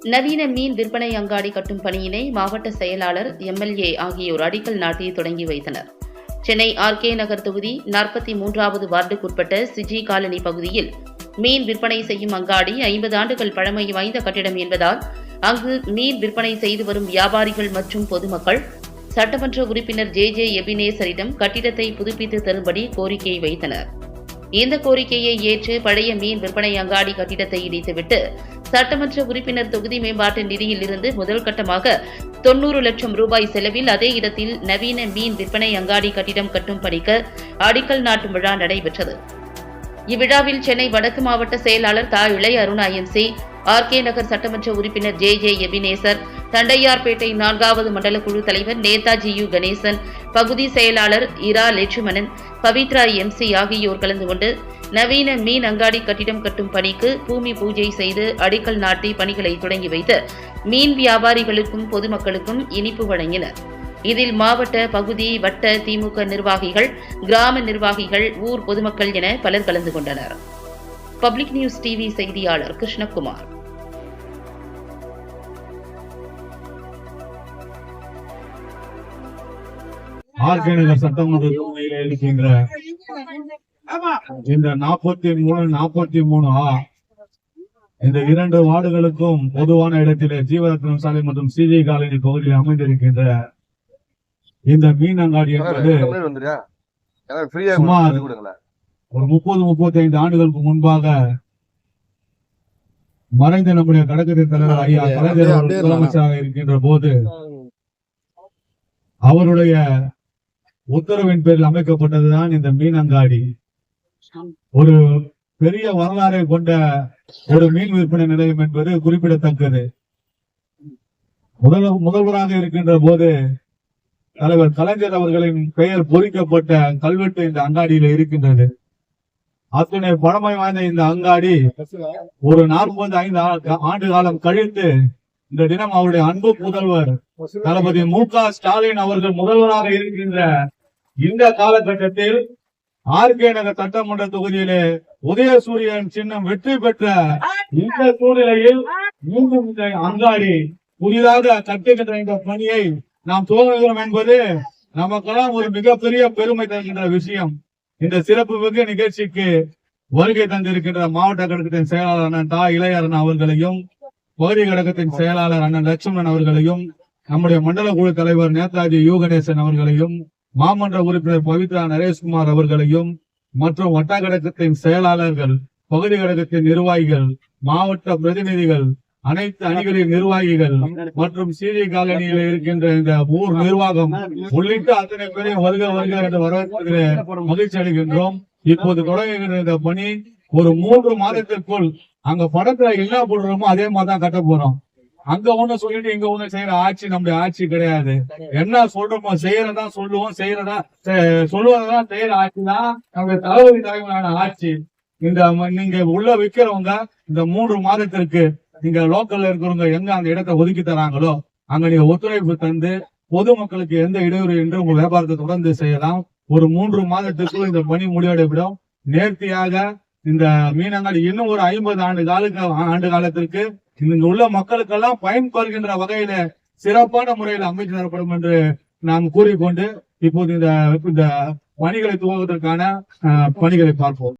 நவீன மீன் விற்பனை அங்காடி கட்டும் பணியினை மாவட்ட செயலாளர் எம்எல்ஏ ஆகியோர் அடிக்கல் நாட்டி தொடங்கி வைத்தனர். சென்னை ஆர்கே நகர் தொகுதி நாற்பத்தி மூன்றாவது வார்டுக்குட்பட்ட சிஜி காலனி பகுதியில் மீன் விற்பனை செய்யும் அங்காடி ஐம்பது ஆண்டுகள் பழமை வாய்ந்த கட்டிடம் என்பதால் அங்கு மீன் விற்பனை செய்து வரும் வியாபாரிகள் மற்றும் பொதுமக்கள் சட்டமன்ற உறுப்பினர் ஜே ஜே எபினேசரிடம் கட்டிடத்தை புதுப்பித்து தரும்படி கோரிக்கை வைத்தனர். இந்த கோரிக்கையை ஏற்று பழைய மீன் விற்பனை அங்காடி கட்டிடத்தை இடித்துவிட்டு சட்டமன்ற உறுப்பினர் தொகுதி மேம்பாட்டு நிதியில் இருந்து முதல் கட்டமாக தொன்னூறு லட்சம் ரூபாய் செலவில் அதே இடத்தில் நவீன மீன் விற்பனை அங்காடி கட்டிடம் கட்டும் பணிக்கு அடிக்கல் நாட்டும் விழா நடைபெற்றது. இவ்விழாவில் சென்னை வடக்கு மாவட்ட செயலாளர் தா. இளைய அருணா எம்சி ஆர்கே நகர் சட்டமன்ற உறுப்பினர் ஜே. ஜே. எபினேசர் தண்டையார்பேட்டை நான்காவது மண்டல குழு தலைவர் நேதாஜி யு. கணேசன் பகுதி செயலாளர் இரா லட்சுமணன் பவித்ரா எம்சி ஆகியோர் கலந்து கொண்டு நவீன மீன் அங்காடி கட்டிடம் கட்டும் பணிக்கு பூமி பூஜை செய்து அடிக்கல் நாட்டி பணிகளை தொடங்கி வைத்து மீன் வியாபாரிகளுக்கும் பொதுமக்களுக்கும் இனிப்பு வழங்கினர். இதில் மாவட்ட பகுதி வட்ட திமுக நிர்வாகிகள் கிராம நிர்வாகிகள் ஊர் பொதுமக்கள் என பலர் கலந்து கொண்டனர். பப்ளிக் நியூஸ் டிவி செய்தியாளர் கிருஷ்ணகுமார். நகர் சட்டமன்ற தொகுதியில இருக்கின்ற இந்த நாற்பத்தி மூணு நாற்பத்தி மூணு ஆ இந்த இரண்டு வார்டுகளுக்கும் பொதுவான இடத்திலே ஜீவரத்னம் சாலை மற்றும் சிஜி காலனி பகுதியில் அமைந்திருக்கின்ற இந்த மீன் அங்காடி என்பது சுமார் ஒரு முப்பது முப்பத்தி ஐந்து ஆண்டுகளுக்கு முன்பாக மறைந்த நம்முடைய கடற்கரை தலைவர் ஐயா கலைஞர் முதலமைச்சராக இருக்கின்ற போது அவருடைய உத்தரவின் பேரில் அமைக்கப்பட்டதுதான் இந்த மீன் அங்காடி ஒரு பெரிய வரலாறை கொண்ட ஒரு மீன் விற்பனை நிலையம் என்பது குறிப்பிடத்தக்கது. முதல் முதல்வராக இருக்கின்ற போது தலைவர் கலைஞர் அவர்களின் பெயர் பொறிக்கப்பட்ட கல்வெட்டு இந்த அங்காடியில இருக்கின்றது. அத்தனை பழமை வாய்ந்த இந்த அங்காடி ஒரு நாற்பது ஐந்து ஆண்டு காலம் கழித்து இந்த தினம் அவருடைய அன்பு முதல்வர் தளபதி மு க. ஸ்டாலின் அவர்கள் முதல்வராக இருக்கின்ற இந்த காலகட்டத்தில் ஆர்கே நகர் சட்டமன்ற தொகுதியிலே உதயசூரியன் சின்னம் வெற்றி பெற்ற இந்த சூழ்நிலையில் மீண்டும் இந்த அங்காடி புதிதாக கட்டுகின்ற இந்த பணியை நாம் துவங்குகிறோம் என்பது நமக்கெல்லாம் ஒரு மிகப்பெரிய பெருமை தருகின்ற விஷயம். இந்த சிறப்பு மிகு நிகழ்ச்சிக்கு வருகை தந்திருக்கின்ற மாவட்ட கழகத்தின் செயலாளர் அண்ணன் தா. இளையரன் அவர்களையும் பகுதி கழகத்தின் செயலாளர் அண்ணன் லட்சுமணன் அவர்களையும் நம்முடைய மண்டல குழு தலைவர் நேதாஜி யோகணேசன் அவர்களையும் மாமன்ற உறுப்பினர் பவித்ரா நரேஷ்குமார் அவர்களையும் மற்றும் வட்ட கழகத்தின் செயலாளர்கள் பகுதி கழகத்தின் நிர்வாகிகள் மாவட்ட பிரதிநிதிகள் அனைத்து அணிகளின் நிர்வாகிகள் மற்றும் சிஜி காலனியில் இருக்கின்ற இந்த ஊர் நிர்வாகம் உள்ளிட்ட அத்தனை பேரையும் வருக வருக என்று வரவேற்பதிலே மகிழ்ச்சி அடைகின்றோம். இப்போது தொடங்குகின்ற இந்த பணி ஒரு மூன்று மாதத்திற்குள் அங்க படத்துல என்ன போடுறோமோ அதே மாதிரி தான் கட்ட போறோம். அங்க ஒண்ணு சொல்லிட்டு இங்க ஒண்ணு செய்யற ஆட்சி நம்முடைய ஆட்சி கிடையாது. என்ன சொல்றோமோ செய்யறதா சொல்லுவோம் செய்யறதா சொல்லுவதான் செய்யற ஆட்சி தான் நம்முடைய தளபதி தலைமையிலான ஆட்சி. இந்த நீங்க உள்ள விக்கிறவங்க இந்த மூன்று மாதத்திற்கு நீங்க லோக்கல்ல இருக்கிறவங்க எங்க அந்த இடத்தை ஒதுக்கி தராங்களோ அங்க நீங்க ஒத்துழைப்பு தந்து பொதுமக்களுக்கு எந்த இடையூறு என்று உங்க வியாபாரத்தை தொடர்ந்து செய்யலாம். ஒரு மூன்று மாதத்திற்குள் இந்த பணி முடிவடைவிடும் நேர்த்தியாக இந்த மீனங்காடி இன்னும் ஒரு ஐம்பது ஆண்டு காலுக்கு ஆண்டு காலத்திற்கு இங்க உள்ள மக்களுக்கெல்லாம் பயன்படுகின்ற வகையில சிறப்பான முறையில் அமைத்து தரப்படும் என்று நாம் கூறிக்கொண்டு இப்போது இந்த இந்த பணிகளை துவங்குவதற்கான பணிகளை பார்ப்போம்.